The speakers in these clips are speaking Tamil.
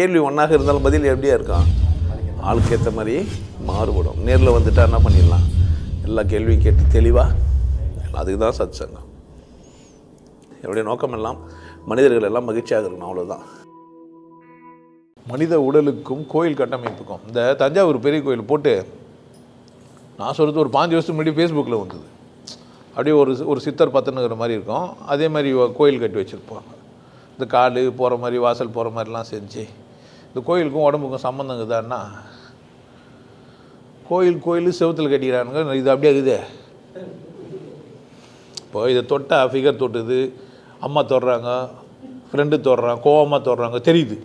கேள்வி ஒன்றாக இருந்தாலும் பதில் எப்படியா இருக்கான் ஆளுக்கு ஏற்ற மாதிரி மாறுபடும். நேரில் வந்துட்டா என்ன பண்ணிடலாம்? எல்லா கேள்வியும் கேட்டு தெளிவாக அதுக்கு தான் சத் சங்கம் என்னுடைய நோக்கம் எல்லாம் மனிதர்கள் எல்லாம் மகிழ்ச்சியாக இருக்கணும் அவ்வளோதான் மனித உடலுக்கும் கோயில் கட்டமைப்புக்கும் இந்த தஞ்சாவூர் பெரிய கோயில் போட்டு நான் சொல்கிறது ஒரு பாஞ்சு வருஷத்துக்கு முன்னாடி ஃபேஸ்புக்கில் வந்தது. அப்படியே ஒரு ஒரு சித்தர் பத்தனுங்கிற மாதிரி இருக்கும். அதே மாதிரி கோயில் கட்டி வச்சுருப்பாங்க. இந்த காடு போகிற மாதிரி வாசல் போகிற மாதிரிலாம் செஞ்சு இந்த கோயிலுக்கும் உடம்புக்கும் சம்மந்தம் இருக்குதான்னா? கோயில் கோயில் செவத்தில் கட்டிக்கிறானுங்க. இது அப்படியே இருக்குது. இப்போ இதை தொட்டால் ஃபிகர் தொட்டுது. அம்மா தொடுறாங்க. ஃப்ரெண்டு தொடுறான். கோவமாக தொடுறாங்க. தெரியுது.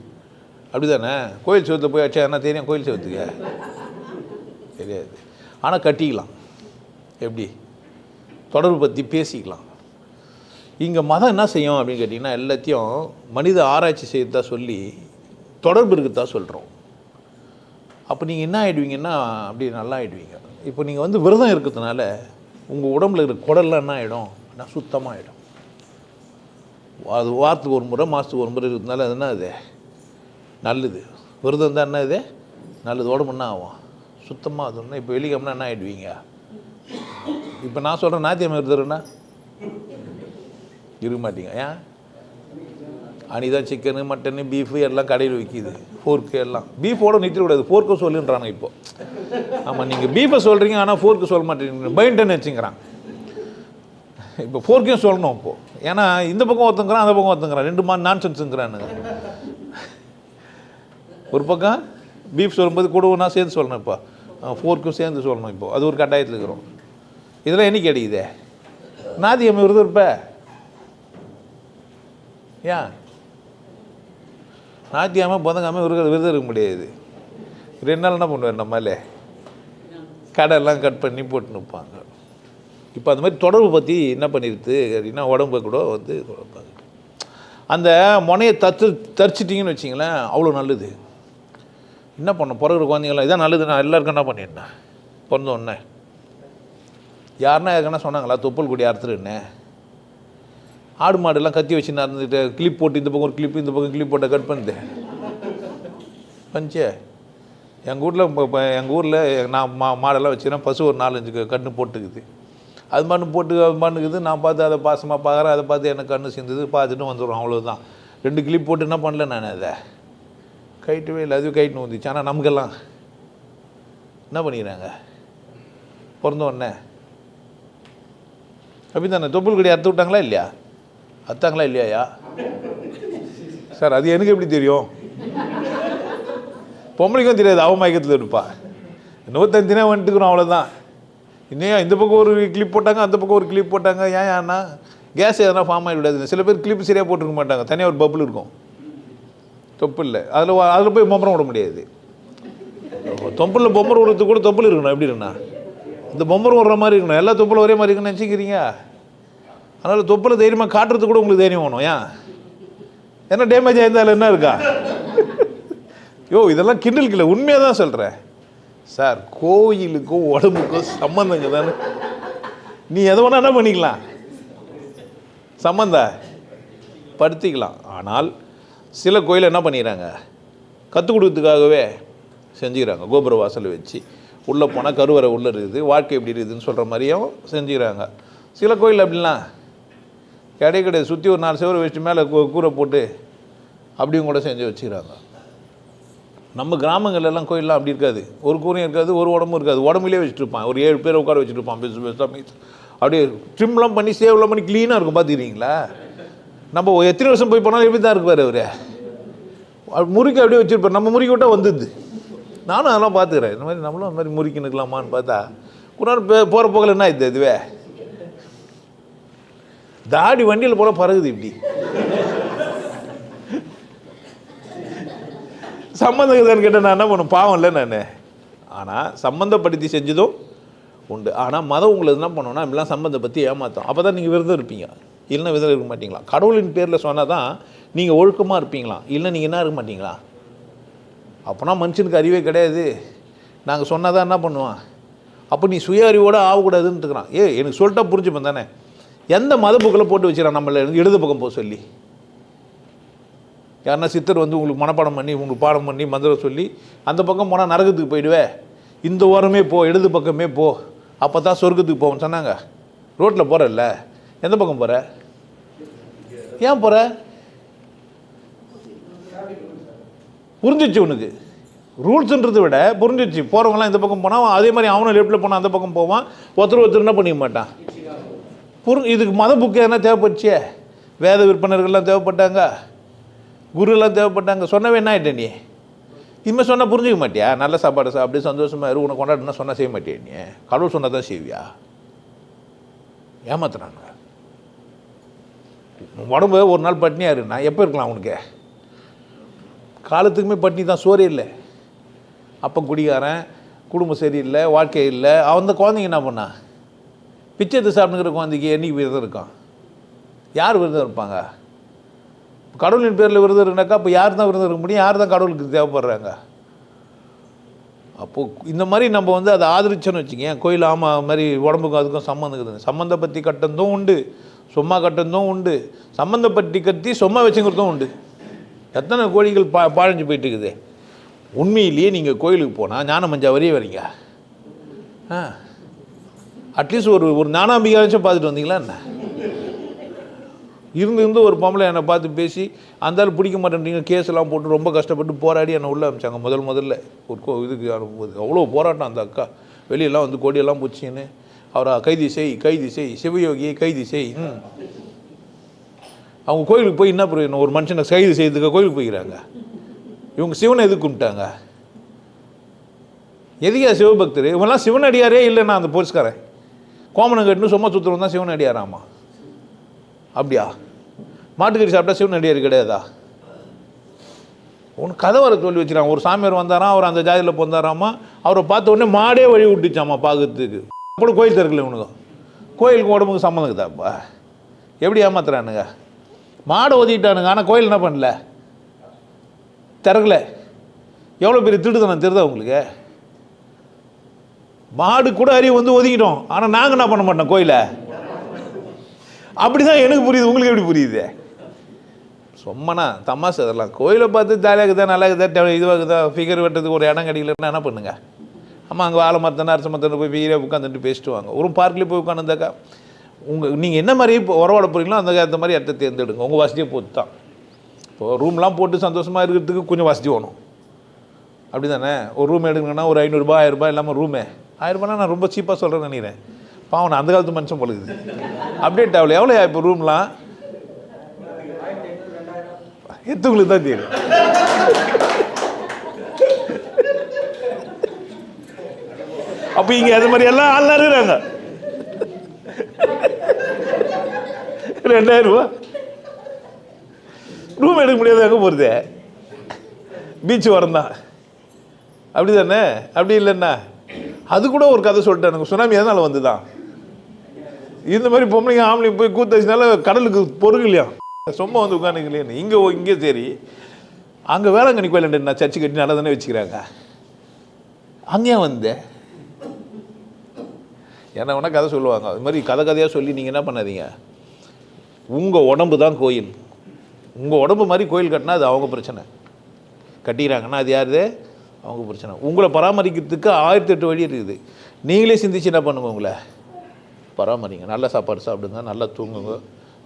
அப்படி தானே கோயில் செவத்தில் போய் ஆச்சா என்ன தெரியும்? கோயில் செவத்துக்கு. தெரியாது. ஆனால் கட்டிக்கலாம். எப்படி? தொடர்பு பற்றி பேசிக்கலாம். இங்கே மதம் என்ன செய்யும் அப்படின்னு கேட்டிங்கன்னா எல்லாத்தையும் மனித ஆராய்ச்சி செய்யறதா சொல்லி தொடர்பு இருக்குதா சொல்கிறோம் அப்போ நீங்கள் என்ன ஆகிடுவீங்கன்னா அப்படி நல்லா ஆகிடுவீங்க இப்போ நீங்கள் வந்து விரதம் இருக்கிறதுனால உங்கள் உடம்புல இருக்கிற குடல்லாம் என்ன ஆகிடும் நான் சுத்தமாக ஆகிடும் அது வாரத்துக்கு ஒரு முறை மாதத்துக்கு ஒரு முறை இருக்கிறதுனால அது என்ன இது நல்லது. விரதம் தான் என்ன இது நல்லது. உடம்பு என்ன ஆகும்? சுத்தமாக அது ஒன்று இப்போ வெளிக்கம்னா என்ன ஆகிடுவீங்க இப்போ நான் சொல்கிறேன் நாத்தியம் இருந்துருன்னா இருக்க மாட்டீங்க. ஏன்? அனிதான் சிக்கனு மட்டனு பீஃபு எல்லாம் கடையில் விற்கிது ஃபோர்க்கு எல்லாம். பீஃபோட நிறுத்திடக்கூடாது. ஃபோர்க்கு சொல்லுன்றாங்க இப்போ. ஆமாம் நீங்கள் பீஃபை சொல்கிறீங்க ஆனால் ஃபோர்க்கு சொல்ல மாட்டேங்க பைண்டன்னு வச்சுங்கிறான் இப்போ ஃபோர்க்கையும் சொல்லணும் இப்போது ஏன்னா இந்த பக்கம் ஒருத்தங்கிறான் அந்த பக்கம் ஒருத்தங்கிறான். ரெண்டு மா நான்சென்ஸுங்கிறானுங்க ஒரு பக்கம் பீஃப் சொல்லும்போது கூட சேர்ந்து சொல்லணும் இப்போ. ஃபோர்க்கும் சேர்ந்து சொல்லணும் இப்போ. அது ஒரு கட்டாயத்தில் இருக்கிறோம். இதெல்லாம் என்னைக்கு அடிக்குதே? நாதியம் விருது இருப்ப ஏன்? ஞாயிற்றுக்கிழமை புதங்காமல் விருது விருது இருக்க முடியாது. ரெண்டு நாள் என்ன பண்ணுவார் நம்மளே? கடையெல்லாம் கட் பண்ணி போட்டு நிற்பாங்க இப்போ அந்த மாதிரி தொடர்பு பற்றி என்ன பண்ணிடுது அப்படின்னா உடம்பு கூட வந்து குழப்பாங்க. அந்த முனையை தத்து தரிச்சிட்டிங்கன்னு வச்சிங்களேன் அவ்வளோ நல்லது. என்ன பண்ண பிறகுற குழந்தைங்களாம் இதான் நல்லது நான் எல்லாருக்கும் என்ன பண்ணிருந்தேன் பிறந்த உடனே. யாருன்னா எதுனா சொன்னாங்களா தொப்புள் கொடி அறுத்துருன்னு ஆடு மாடெல்லாம் கத்தி வச்சு இருந்துட்டு கிளிப் போட்டு இந்த பக்கம் ஒரு கிளிப் இந்த பக்கம் கிளிப் போட்ட கட் பண்ணிட்டேன் பஞ்சே எங்கள் ஊரில் இப்போ எங்கள் ஊரில் நான் மா மாடெல்லாம் வச்சுக்கிறேன். பசு ஒரு நாலஞ்சு கன்று கண்ணு போட்டுக்குது. அது மண்ணு போட்டு அது மண்ணுக்குது நான் பார்த்து அதை பாசமாக பார்க்குறேன். அதை பார்த்து எனக்கு கண்ணு சிந்துது. பார்த்துட்டு வந்துடும் அவ்வளோதான் ரெண்டு கிளிப் போட்டு என்ன பண்ணல நான் அதை? கைட்டவே இல்லை. அதுவும் கைட்டுன்னு வந்துச்சு ஆனால் நமக்கெல்லாம் என்ன பண்ணிக்கிறாங்க? பிறந்த உடனே. அப்படி தானே தொப்புள் கடி அறுத்து விட்டாங்களா இல்லையா? அத்தாங்களா இல்லையாயா? சார் அது எனக்கு எப்படி தெரியும்? பொம்பளைக்கும் தெரியாது அவன் மயக்கத்தில் இருப்பா. நூற்றஞ்சுனே வந்துட்டுக்கிறோம் அவ்வளோதான் இன்னும் இந்த பக்கம் ஒரு கிளிப் போட்டாங்க அந்த பக்கம் ஒரு கிளிப் போட்டாங்க. ஏன் ஏன்னா கேஸ் எதனா ஃபார்ம் ஆகிவிடாது சில பேர் கிளிப் சரியாக போட்டுருக்க மாட்டாங்க. தனியாக ஒரு பப்புள் இருக்கும். தொப்புளில் அதில் அதில் போய் பொம்பரம் விட முடியாது. தொம்பலில் பொம்பரம் விடுறதுக்கு கூட தொப்பில் இருக்கணும். எப்படி இருக்குண்ணா இந்த பொம்பரம் விடுற மாதிரி இருக்கணும். எல்லா தொப்பில் ஒரே மாதிரி இருக்குன்னு நினச்சிக்கிறீங்க? அதனால் தொப்பில் தைரியமாக காட்டுறதுக்கு கூட உங்களுக்கு தைரியம் வேணும். ஏன்? என்ன டேமேஜ் ஆயிருந்தால் என்ன இருக்கா? யோ இதெல்லாம் கிண்டலுக்கு இல்லை உண்மையாக தான் சொல்கிறேன் சார் கோயிலுக்கும் உடம்புக்கும் சம்மந்தங்க தானே. நீ எதை வேணால் என்ன பண்ணிக்கலாம்? சம்மந்த படுத்திக்கலாம். ஆனால் சில கோயில் என்ன பண்ணிடுறாங்க? கற்றுக் கொடுக்கறதுக்காகவே செஞ்சுக்கிறாங்க. கோபுர வாசல் வச்சு. உள்ளே போனால் கருவறை உள்ளே இருக்குது. வாழ்க்கை எப்படி இருக்குதுன்னு சொல்கிற மாதிரியும் செஞ்சுக்கிறாங்க. சில கோயில் அப்படிலாம் கிடை கிடையாது. சுற்றி ஒரு நாலு செவரு வச்சுட்டு மேலே கூரை போட்டு அப்படியும் கூட செஞ்சு வச்சுக்கிறாங்க. நம்ம கிராமங்கள்லாம் கோயிலெலாம் அப்படி இருக்காது. ஒரு கூரையும் இருக்காது ஒரு உடம்பும் இருக்காது. உடம்புலேயே வச்சுட்டு இருப்பான் ஒரு ஏழு பேர் உட்கார வச்சுட்டு இருப்பான் பெருசு பெருசாக மீஸ் அப்படியே ட்ரிம்லாம் பண்ணி சேவ்லாம் பண்ணி க்ளீனாக இருக்கும். பார்த்துக்கிறீங்களா? நம்ம எத்தனை வருஷம் போய் போனாலும் எப்படி தான் இருப்பார் அவர். முறுக்கி அப்படியே வச்சுருப்பார். நம்ம முறுக்கி விட்டால் வந்துடுது. நானும் அதெல்லாம் பார்த்துக்கிறேன். இந்த மாதிரி நம்மளும் அந்த மாதிரி முறுக்கி நிற்கலாமான்னு பார்த்தா குணார் போகிற போகல என்ன இது இதுவே தாடி வண்டியில் போல பறகுது இப்படி. சம்மந்தம் இருக்குதான்னு கேட்டால் நான் என்ன பண்ணும் பாவம் இல்லை நான். ஆனால் சம்மந்தப்படுத்தி செஞ்சதும் உண்டு. ஆனால் மதம் உங்களை என்ன பண்ணோன்னா இப்படிலாம் சம்மந்தம் பற்றி ஏமாத்தோம் அப்போ தான் நீங்கள் விரதம் இருப்பீங்க. இல்லைன்னா விரதம் இருக்க மாட்டீங்களா? கடவுளின் பேரில் சொன்னால் தான் நீங்கள் ஒழுக்கமாக இருப்பீங்களா? இல்லை நீங்கள் என்ன இருக்க மாட்டீங்களா? அப்போனா மனுஷனுக்கு அறிவே கிடையாது. நாங்கள் சொன்னால் தான் என்ன பண்ணுவான்? அப்போ நீ சுய அறிவோடு ஆகக்கூடாதுன்னு இருக்கிறான். ஏ எனக்கு சொல்லிட்டா புரிஞ்சுப்பேன் தானே? எந்த மதப்புக்களை போட்டு வச்சுறான் நம்மள இடது பக்கம் போக சொல்லி? யாருன்னா சித்தர் வந்து உங்களுக்கு மனப்பாடம் பண்ணி உங்களுக்கு பாடம் பண்ணி மந்திரம் சொல்லி அந்த பக்கம் போனால் நரகத்துக்கு போயிடுவே. இந்த ஓரமே போ இடது பக்கமே போ அப்போ தான் சொர்க்கத்துக்கு போவோம்னு சொன்னாங்க. ரோட்டில் போகிறல்ல எந்த பக்கம் போகிற ஏன் போகிற புரிஞ்சிச்சு உனக்கு. ரூல்ஸுன்றதை விட புரிஞ்சிச்சு. போகிறவங்களாம் இந்த பக்கம் போனால் அதே மாதிரி அவனும் லெஃப்ட்டில் போனால் அந்த பக்கம் போவான். ஒருத்தர் ஒருத்தர் என்ன பண்ணிக்க மாட்டான்? புரி இதுக்கு மத புக்கு எதனா தேவைப்பட்டுச்சே? வேத விற்பனர்கள்லாம் தேவைப்பட்டாங்க. குருலாம் தேவைப்பட்டாங்க. சொன்னவே என்ன ஆகிட்ட நீ? இனிமேல் சொன்னால் புரிஞ்சுக்க மாட்டியா? நல்ல சாப்பாடு சாப்பிட்டு சந்தோஷமாக இரு. உனக்கு கொண்டாடுனா சொன்னால் செய்ய மாட்டியா நீ? கடவுள் சொன்னால் தான் செய்வியா? ஏமாத்துறாங்க உன் உடம்பு ஒரு நாள் பட்னியாக இரு. நான் எப்போ இருக்கலாம் உனக்கு? காலத்துக்குமே பட்னி தான். சோறே இல்லை. அப்போ குடிகாரன் குடும்பம் சரியில்லை வாழ்க்கை இல்லை. அவன் குழந்தைங்க என்ன பண்ணா? பிச்சை திசாப்னுங்கிற குழந்தைக்கு என்னைக்கு விரதம் இருக்கான்? யார் விரதம் இருப்பாங்க? கடவுளின் பேரில் விரதம் இருந்தாக்கா அப்போ யார் தான் விரதம் இருக்க முடியும்? யார் தான் கடவுளுக்கு தேவைப்படுறாங்க? அப்போது இந்த மாதிரி நம்ம வந்து அதை ஆதரிச்சோன்னு வச்சுக்கேன் கோயில் ஆமாம் மாதிரி உடம்புக்கும் அதுக்கும் சம்மந்தம் இருக்குது. சம்மந்தப்பட்டி கட்டந்தும் உண்டு. சும்மா கட்டந்தும் உண்டு. சம்மந்தப்பட்டி கட்டி சும்மா வச்சுங்கிறதும் உண்டு. எத்தனை கோழிகள் பா பாழஞ்சு போயிட்டு இருக்குது? உண்மையிலேயே நீங்கள் கோயிலுக்கு போனால் ஞானம் மஞ்சா வரையே வரீங்க. ஆ. அட்லீஸ்ட் ஒரு ஒரு ஞானாம்பிகாச்சும் பார்த்துட்டு வந்தீங்களா என்ன? இருந்து இருந்து ஒரு பொம்பளை என்னை பார்த்து பேசி அந்த ஆள் பிடிக்க மாட்டேன்றீங்க கேஸ் எல்லாம் போட்டு ரொம்ப கஷ்டப்பட்டு போராடி என்னை உள்ளே அமிச்சாங்க. முதல் முதல்ல ஒரு கோ இதுக்கு அனுப்பும்போது. அவ்வளோ போராட்டம் அந்த அக்கா. வெளியெல்லாம் வந்து கொடியெல்லாம் பிடிச்சின்னு அவரை கைது செய் கைது செய் சிவயோகியை கைது செய். ம். அவங்க கோயிலுக்கு போய் என்ன புரியணும் ஒரு மனுஷனை கைது செய்யறதுக்கு கோயிலுக்கு போய்க்கிறாங்க. இவங்க சிவனை எதுக்கு கும்பிட்டாங்க? எதுக்கா சிவபக்தர்? இவங்கெல்லாம் சிவனடியாரே இல்லைன்னா அந்த போலீஸ்காரன். கோமனம் கட்டுன்னு சும்மா சுற்றுறவன் தான் சிவனடியாராமா அப்படியா? மாட்டுக்கறி சாப்பிட்டா சிவன் அடியார் கிடையாதா? உன் கதை வர சொல்லி வச்சுறான் ஒரு சாமியார் வந்தாராம் அவர் அந்த ஜாதியில் பிறந்தாராமா? அவரை பார்த்த உடனே மாடே வழி விட்டுச்சாமா பார்க்கறதுக்கு அப்படி கோயில் திறக்கல இவனுக்கும் கோயிலுக்கு உடம்புக்கு சம்மந்தம் இருக்குதாப்பா? எப்படி ஏமாத்துறானுங்க? மாடை ஒதுக்கிட்டானுங்க. ஆனால் கோயில் என்ன பண்ணல? திறக்கல. எவ்வளோ பெரிய திருடுதனம் தெரியுதா உங்களுக்கு? மாடு கூட அறிவு வந்து ஒதுக்கிட்டோம் ஆனால் நாங்கள் என்ன பண்ண மாட்டோம் கோயிலை? அப்படிதான் எனக்கு புரியுது. உங்களுக்கு எப்படி புரியுது? சும்மனா தமாசு அதெல்லாம். கோயிலை பார்த்து ஜாலியாக இருக்குதா நல்லா இருக்குதா இதுவாக இருக்குதா ஃபிகர் வெட்டுறதுக்கு ஒரு இடம் கிடைக்கலன்னா என்ன பண்ணுங்க? ஆமாம் அங்கே வாழை மரத்தான அரச மரத்தான போய் ஃபிகராக உட்காந்துட்டு பேசிட்டு வாங்க. ஒரு பார்க்கில் போய் உட்காந்துருந்தாக்கா உங்கள் நீங்கள் என்ன மாதிரி இப்போ உறவாட போகிறீங்களோ அந்த அந்த மாதிரி இடத்த தேர்ந்தெடுங்க. உங்கள் வசதியை பொறுத்து தான் இப்போ ரூம்லாம் போட்டு சந்தோஷமாக இருக்கிறதுக்கு கொஞ்சம் வசதி வேணும். அப்படி தானே ஒரு ரூம் எடுக்கணும்னா ஒரு ஐநூறுரூபா ஆயிரரூபா இல்லாமல் ரூமே ஆயிரரூபானா நான் ரொம்ப சீப்பாக சொல்கிறேன்னு நினைக்கிறேன். பாவம் நான் அந்த காலத்து மனுஷன் பொழுது அப்டேட் ஆகல. எவ்வளோ இப்போ ரூம்லாம் எத்துங்களுக்கு தான் தெரியும். அப்போ இங்கே அது மாதிரி எல்லாம் ஆள்லாம் இருக்கிறாங்க. ரெண்டாயிரம் ரூபா ரூம் எடுக்க முடியாது எங்கே போகிறது பீச் வரந்தான் அப்படி தானே அப்படி இல்லைன்னா? அது கூட ஒரு கதை சொல்லிட்டேன் எனக்கு. சுனாமி எதனால் வந்து தான் இந்த மாதிரி பொம்பளைங்க ஆம்பளைங்க போய் கூத்தச்சுனால கடலுக்கு பொருகலையா சும்மா வந்து உட்காந்துக்கலையே இங்கே இங்கே சரி. அங்கே வேளாங்கண்ணி கோயில் நான் சர்ச்சு கட்டி நல்லா தானே வச்சுக்கிறாங்க. அங்கேயே வந்தேன் என்ன வேணால் கதை சொல்லுவாங்க. அது மாதிரி கதை கதையாக சொல்லி நீங்கள் என்ன பண்ணாதீங்க? உங்கள் உடம்பு தான் கோயில். உங்கள் உடம்பு மாதிரி கோயில் கட்டினா அது அவங்க பிரச்சனை. கட்டிக்கிறாங்கன்னா அது யாருது அவங்க பிரச்சனை. உங்களை பராமரிக்கிறதுக்கு ஆயிரத்தி எட்டு வழி இருக்குது. நீங்களே சிந்திச்சு என்ன பண்ணுங்க உங்களை? பராமரிங்க. நல்ல சாப்பாடு சாப்பிடுங்க நல்லா தூங்குங்க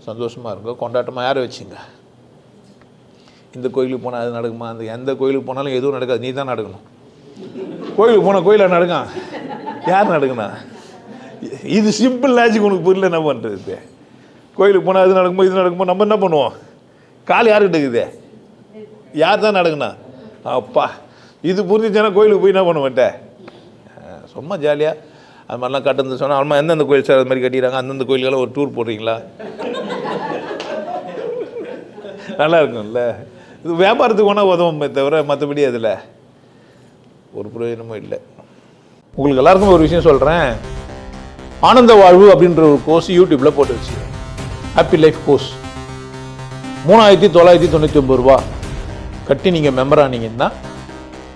சந்தோஷமாக இருங்க கொண்டாட்டமாக யாரை வச்சுங்க? இந்த கோயிலுக்கு போனால் அது நடக்குமா? அந்த எந்த கோயிலுக்கு போனாலும் எதுவும் நடக்காது. நீ தான் நடக்கணும். கோயிலுக்கு போனால் கோயிலில் நடக்கும் யார் நடக்குண்ணா இது சிம்பிள் லாஜிக் உனக்கு புரியல என்ன பண்ணுறது கோயிலுக்கு போனால் அது நடக்குமோ இது நடக்குமோ? நம்ம என்ன பண்ணுவோம்? கால் யாருக்கிட்ட இருக்குது? யார் தான் நடக்குண்ணா அப்பா. இது புரிஞ்சுச்சுன்னா கோயிலுக்கு போய் என்ன பண்ணுவேன்ட்ட சும்மா ஜாலியாக அது மாதிரிலாம் கட்டுறது சொன்னால் அம்மா எந்தெந்த கோயில் சார் அது மாதிரி கட்டிடுறாங்க? அந்தந்த கோயிலுக்கெல்லாம் ஒரு டூர் போடுறீங்களா? நல்லா இருக்கும்ல. இது வியாபாரத்துக்கு ஒன்றா உதவுமே தவிர மற்றபடி அதில் ஒரு பிரயோஜனமும் இல்லை. உங்களுக்கு எல்லாருக்கும் ஒரு விஷயம் சொல்கிறேன் ஆனந்த வாழ்வு அப்படின்ற ஒரு கோர்ஸ் யூடியூப்பில் போட்டு வச்சு ஹாப்பி லைஃப் கோர்ஸ் மூணாயிரத்தி தொள்ளாயிரத்தி தொண்ணூற்றி ஒம்பது ரூபா. கட்டி நீங்கள் மெம்பர் ஆனீங்கன்னா